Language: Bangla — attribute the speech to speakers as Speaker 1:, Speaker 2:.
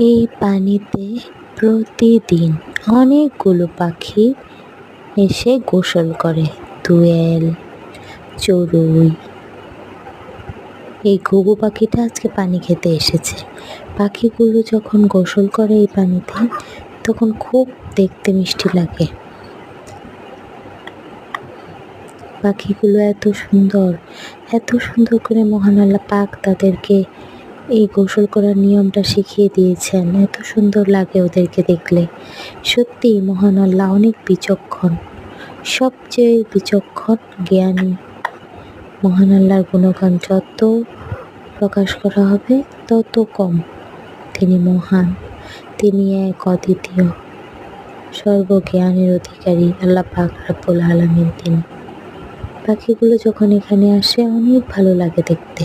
Speaker 1: এই পানিতে প্রতিদিন অনেকগুলো পাখি এসে গোসল করে। দোয়েল, চড়ুই। এই ঘুঘু পাখিটা আজকে পানি খেতে এসেছে। পাখিগুলো যখন গোসল করে এই পানিতে, তখন খুব দেখতে মিষ্টি লাগে। পাখিগুলো এত সুন্দর এত সুন্দর করে মহান পাক তাদেরকে এই গোসল করার নিয়মটা শিখিয়ে দিয়েছেন। এত সুন্দর লাগে ওদেরকে দেখলে। সত্যি মহান আল্লাহ অনেক বিচক্ষণ। সবচেয়ে বিচক্ষণ জ্ঞানী মহান আল্লাহর গুণগান যত প্রকাশ করা হবে, তত কম। তিনি মহান। তিনি এক অদ্বিতীয় সর্বজ্ঞানের অধিকারী। আল্লাহ পাক রাব্বুল আলামিন তিনি। পাখিগুলো যখন এখানে আসে, অনেক ভালো লাগে দেখতে।